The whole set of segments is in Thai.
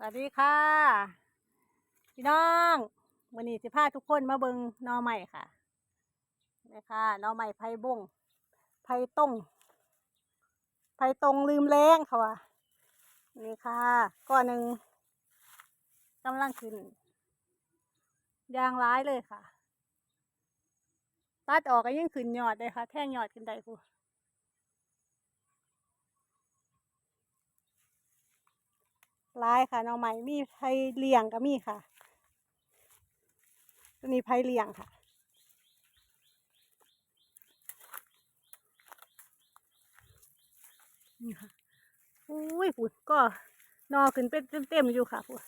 สวัสดีค่ะ พี่น้องวันนี้จะพาทุกคนมาเบิงนอใหม่ค่ะนี่ค่ะนอใหม่ไผ่บงไผ่ต้งไผ่ตงลืมแรงค่ะว่ะนี่ค่ะก้อนหนึ่งกำลังขึ้นยางร้ายเลยค่ะ ตัดออกก็ยิ่งขึ้นยอดเลยค่ะ แท่งยอดขึ้นได้คู ร้ายค่ะน้องใหม่มีไผ่เลี้ยงก็มีค่ะ ตัวนี้ไผ่เลี้ยงค่ะ นี่ค่ะอุ้ยปุ่นก็นอขึ้นเป็นเต็มๆอยู่ค่ะปุ่น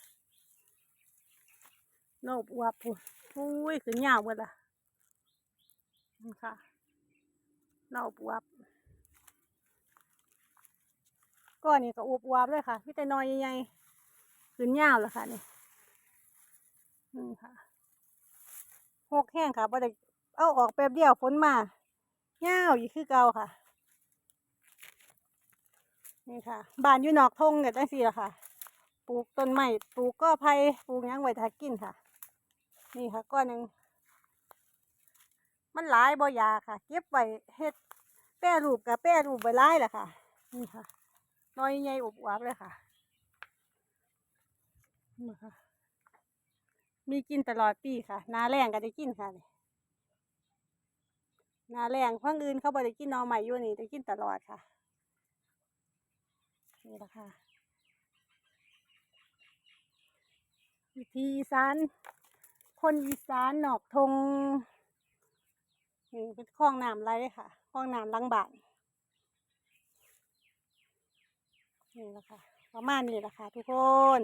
นออวบปุ่นอุ้ยขึ้นยาวหมดละนี่ค่ะนออวบก้อนนี้ก็อวบอวบเลยค่ะพี่แต่นอยใหญ่ๆ ขึ้นยาวแล้วค่ะนี่นี่ค่ะหกแห้งค่ะพอได้เอาออกแป๊บเดียวฝนมาเงาวอยู่คือเก่าค่ะ นี่ค่ะบานอยู่นอกทงเนี่ยจังสี่ละค่ะ ปลูกต้นไม้ปลูกก็ไผ่ปลูกยังไว้ทากินค่ะ นี่ค่ะก้อนหนึ่งมันหลายบ่ยาค่ะ เก็บไว้เฮ็ดแปรรูปกับแปรรูปไว้หลายแหละค่ะ นี่ค่ะน้อยใหญ่อบอวบเลยค่ะ นี่ค่ะมีกินตลอดปีค่ะ นาแรงก็ได้กินค่ะนี่นาแรงพังอื่นเขาบ่ได้กินนอใหม่อยู่นี่ได้กินตลอดค่ะนี่แหละค่ะวิธีอีสานคนอีสานหนอกทงนี่เป็นคลองน้ำไรค่ะคลองน้ำลังบานนี่แหละค่ะประมาณนี้แหละค่ะทุกคน